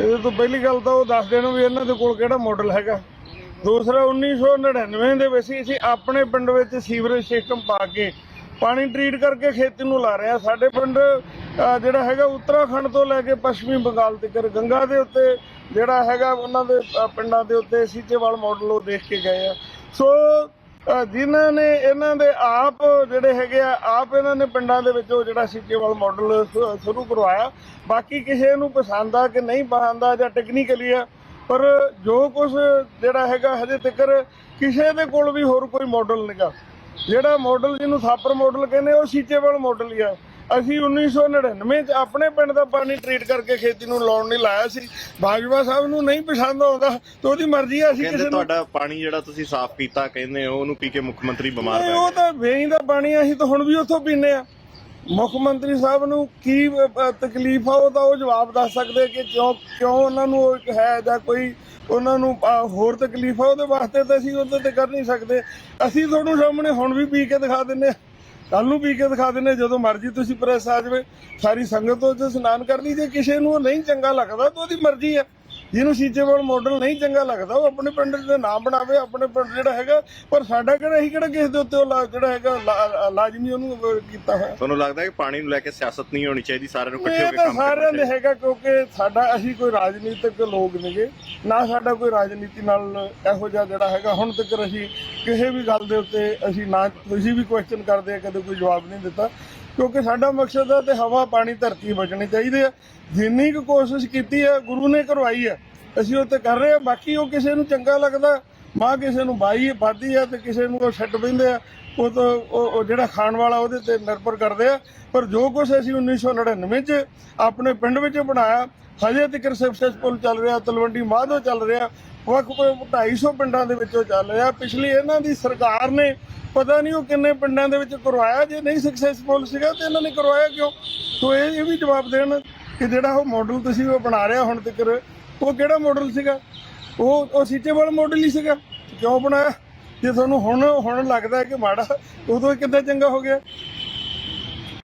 ਇਹਦੇ ਤੋਂ ਪਹਿਲੀ ਗੱਲ ਤਾਂ ਉਹ ਦੱਸ ਦੇਣ ਵੀ ਇਹਨਾਂ ਦੇ ਕੋਲ ਕਿਹੜਾ ਮਾਡਲ ਹੈਗਾ। ਦੂਸਰਾ 1999 ਦੇ ਵਿੱਚ ਅਸੀਂ ਆਪਣੇ ਪਿੰਡ ਵਿੱਚ ਸੀਵਰੇਜ ਸਿਸਟਮ ਪਾ ਕੇ ਪਾਣੀ ਟ੍ਰੀਟ ਕਰਕੇ ਖੇਤੀ ਨੂੰ ਲਾ ਰਿਹਾ ਸਾਡੇ ਪਿੰਡ ਜਿਹੜਾ ਹੈਗਾ ਉੱਤਰਾਖੰਡ ਤੋਂ ਲੈ ਕੇ ਪੱਛਮੀ ਬੰਗਾਲ ਤੱਕ, ਗੰਗਾ ਦੇ ਉੱਤੇ ਜਿਹੜਾ ਹੈਗਾ ਉਹਨਾਂ ਦੇ ਪਿੰਡਾਂ ਦੇ ਉੱਤੇ ਸੀਚੇਵਾਲ ਮਾਡਲ ਉਹ ਦੇਖ ਕੇ ਗਏ ਆ। ਸੋ ਜਿਨ੍ਹਾਂ ਨੇ ਇਹਨਾਂ ਦੇ ਆਪ ਜਿਹੜੇ ਹੈਗੇ ਆ, ਆਪ ਇਹਨਾਂ ਨੇ ਪਿੰਡਾਂ ਦੇ ਵਿੱਚੋਂ ਜਿਹੜਾ ਸੀਚੇਵਾਲ ਮਾਡਲ ਸ਼ੁ- ਸ਼ੁਰੂ ਕਰਵਾਇਆ। ਬਾਕੀ ਕਿਸੇ ਨੂੰ ਪਸੰਦ ਆ ਕਿ ਨਹੀਂ ਪਸੰਦ ਆ ਜਾਂ ਟੈਕਨੀਕਲੀ ਆ, ਪਰ ਜੋ ਕੁਝ ਜਿਹੜਾ ਹੈਗਾ ਹਜੇ ਤੱਕ ਕਿਸੇ ਦੇ ਕੋਲ ਵੀ ਹੋਰ ਕੋਈ ਮਾਡਲ ਨਹੀਂਗਾ ਜਿਹੜਾ ਮਾਡਲ ਜਿਹਨੂੰ ਥਾਪਰ ਮਾਡਲ ਕਹਿੰਦੇ ਉਹ ਸੀਚੇਬਲ ਮਾਡਲ ਹੀ ਆ। ਅਸੀਂ 1999 ਚ ਆਪਣੇ ਪਿੰਡ ਦਾ ਪਾਣੀ ਟ੍ਰੀਟ ਕਰਕੇ ਖੇਤੀ ਨੂੰ ਲਾਉਣ ਨਹੀਂ ਲਾਇਆ ਸੀ। ਬਾਜਵਾ ਸਾਹਿਬ ਨੂੰ ਨਹੀਂ ਪਸੰਦ ਆਉਂਦਾ ਤਾਂ ਉਹਦੀ ਮਰਜ਼ੀ ਆ ਅਸੀਂ ਕਿਸੇ ਨੂੰ ਤੁਹਾਡਾ ਪਾਣੀ ਜਿਹੜਾ ਤੁਸੀਂ ਸਾਫ਼ ਕੀਤਾ ਕਹਿੰਦੇ ਹੋ ਉਹਨੂੰ ਪੀ ਕੇ ਮੁੱਖ ਮੰਤਰੀ ਬਿਮਾਰ ਨਹੀਂ, ਉਹ ਤਾਂ ਵੇਈ ਦਾ ਪਾਣੀ ਆ, ਅਸੀਂ ਤਾਂ ਹੁਣ ਵੀ ਉੱਥੋਂ ਪੀਂਦੇ ਆ। ਮੁੱਖ ਮੰਤਰੀ ਸਾਹਿਬ ਨੂੰ ਕੀ ਅ, ਅ, ਤਕਲੀਫ ਆ ਉਹ ਤਾਂ ਉਹ ਜਵਾਬ ਦੱਸ ਸਕਦੇ ਕਿ ਕਿਉਂ ਕਿਉਂ ਉਹਨਾਂ ਨੂੰ ਉਹ ਇੱਕ ਹੈ ਜਾਂ ਕੋਈ ਉਹਨਾਂ ਨੂੰ ਅ, ਹੋਰ ਤਕਲੀਫ ਆ ਉਹਦੇ ਵਾਸਤੇ ਤਾਂ ਅਸੀਂ ਉਹਦੇ ਤੇ ਕਰ ਨਹੀਂ ਸਕਦੇ। ਅਸੀਂ ਤੁਹਾਨੂੰ ਸਾਹਮਣੇ ਹੁਣ ਵੀ ਪੀ ਕੇ ਦਿਖਾ ਦਿੰਨੇ ਆ। ਕੱਲ ਨੂੰ ਪੀ ਕੇ ਦਿਖਾ ਦਿੰਨੇ ਜਦੋਂ ਮਰਜ਼ੀ ਤੁਸੀਂ ਪ੍ਰੈਸ ਆ ਜਾਵੇ। ਸਾਰੀ ਸੰਗਤ ਉਹ 'ਚ ਇਸ਼ਨਾਨ ਕਰ ਲਈ, ਜੇ ਕਿਸੇ ਨੂੰ ਉਹ ਨਹੀਂ ਚੰਗਾ ਲੱਗਦਾ, ਤਾਂ ਉਹਦੀ ਮਰਜ਼ੀ ਹੈ ਜਿਹਨੂੰ ਸੀਚੇਬਲ ਮਾਡਲ ਨਹੀਂ ਚੰਗਾ ਲੱਗਦਾ ਉਹ ਆਪਣੇ ਪਿੰਡ ਦੇ ਨਾਮ ਬਣਾਵੇ ਆਪਣੇ ਪਿੰਡ ਜਿਹੜਾ ਹੈਗਾ ਪਰ ਸਾਡਾ ਕਿਹੜਾ ਅਸੀਂ ਕਿਹੜਾ ਕਿਸੇ ਦੇ ਉੱਤੇ ਉਹ ਜਿਹੜਾ ਹੈਗਾ ਲਾਜ਼ਮੀ ਉਹਨੂੰ ਉਹ ਕੀਤਾ ਹੋਇਆ। ਤੁਹਾਨੂੰ ਲੱਗਦਾ ਕਿ ਪਾਣੀ ਨੂੰ ਲੈ ਕੇ ਸਿਆਸਤ ਨਹੀਂ ਹੋਣੀ ਚਾਹੀਦੀ ਸਾਰਿਆਂ ਨੂੰ ਇਕੱਠੇ ਹੋ ਕੇ ਕੰਮ ਕਰਨਾ ਸਾਰਿਆਂ ਦੇ ਹੈਗਾ ਕਿਉਂਕਿ ਸਾਡਾ ਅਸੀਂ ਕੋਈ ਰਾਜਨੀਤਿਕ ਲੋਕ ਨੇਗੇ ਨਾ ਸਾਡਾ ਕੋਈ ਰਾਜਨੀਤੀ ਨਾਲ ਇਹੋ ਜਿਹਾ ਜਿਹੜਾ ਹੈਗਾ ਹੁਣ ਤੱਕ ਅਸੀਂ ਕਿਸੇ ਵੀ ਗੱਲ ਦੇ ਉੱਤੇ ਅਸੀਂ ਨਾ ਤੁਸੀਂ ਵੀ ਕੁਐਸਚਨ ਕਰਦੇ ਆ ਕਦੇ ਕੋਈ ਜਵਾਬ ਨਹੀਂ ਦਿੱਤਾ। ਕਿਉਂਕਿ ਸਾਡਾ ਮਕਸਦ ਹੈ ਤੇ ਹਵਾ, ਪਾਣੀ, ਧਰਤੀ ਬਚਣੀ ਚਾਹੀਦੀ ਹੈ। ਜਿੰਨੀ ਕੁ ਕੋਸ਼ਿਸ਼ ਕੀਤੀ ਹੈ, ਗੁਰੂ ਨੇ ਕਰਵਾਈ ਹੈ। ਅਸੀਂ ਉਹ ਤੇ ਕਰ ਰਹੇ ਹਾਂ। ਬਾਕੀ ਉਹ ਕਿਸੇ ਨੂੰ ਚੰਗਾ ਲੱਗਦਾ, ਮਾਂ ਕਿਸੇ ਨੂੰ ਬਾਈ ਬਾਦੀ ਆ ਤੇ ਕਿਸੇ ਨੂੰ ਉਹ ਛੱਡ ਪੈਂਦੇ ਆ। ਉਹ ਤਾਂ ਉਹ ਜਿਹੜਾ ਖਾਣ ਵਾਲਾ ਉਹਦੇ ਤੇ ਨਿਰਭਰ ਕਰਦੇ ਆ। ਪਰ ਜੋ ਕੁਝ ਅਸੀਂ 1999 ਚ ਆਪਣੇ ਪਿੰਡ ਵਿੱਚ ਬਣਾਇਆ, ਹਜੇ ਤੱਕ ਸਕਸੈਸਫੁਲ ਚੱਲ ਰਿਹਾ, ਤਲਵੰਡੀ ਮਾਧੋ ਚੱਲ ਰਿਹਾ ਵੱਖ ਵੱਖ 250 ਪਿੰਡਾਂ ਦੇ ਵਿੱਚੋਂ ਚੱਲ ਰਿਹਾ। ਪਿਛਲੀ ਇਹਨਾਂ ਦੀ ਸਰਕਾਰ ਨੇ ਪਤਾ ਨਹੀਂ ਉਹ ਕਿੰਨੇ ਪਿੰਡਾਂ ਦੇ ਵਿੱਚ ਕਰਵਾਇਆ, ਜੇ ਨਹੀਂ ਸਕਸੈਸਫੁਲ ਸੀਗਾ ਤੇ ਇਹਨਾਂ ਨੇ ਕਰਵਾਇਆ ਕਿਉਂ? ਸੋ ਇਹ ਇਹ ਵੀ ਜਵਾਬ ਦੇਣ ਕਿ ਜਿਹੜਾ ਉਹ ਮਾਡਲ ਤੁਸੀਂ ਉਹ ਬਣਾ ਰਿਹਾ ਹੁਣ ਤੱਕ ਉਹ ਕਿਹੜਾ ਮਾਡਲ ਸੀਗਾ? ਉਹ ਉਹ ਸੀਚੇਬਲ ਮਾਡਲ ਹੀ ਸੀਗਾ। ਕਿਉਂ ਬਣਾਇਆ? ਜੇ ਤੁਹਾਨੂੰ ਹੁਣ ਹੁਣ ਲੱਗਦਾ ਕਿ ਮਾੜਾ, ਉਦੋਂ ਇਹ ਕਿੱਦਾਂ ਚੰਗਾ ਹੋ ਗਿਆ?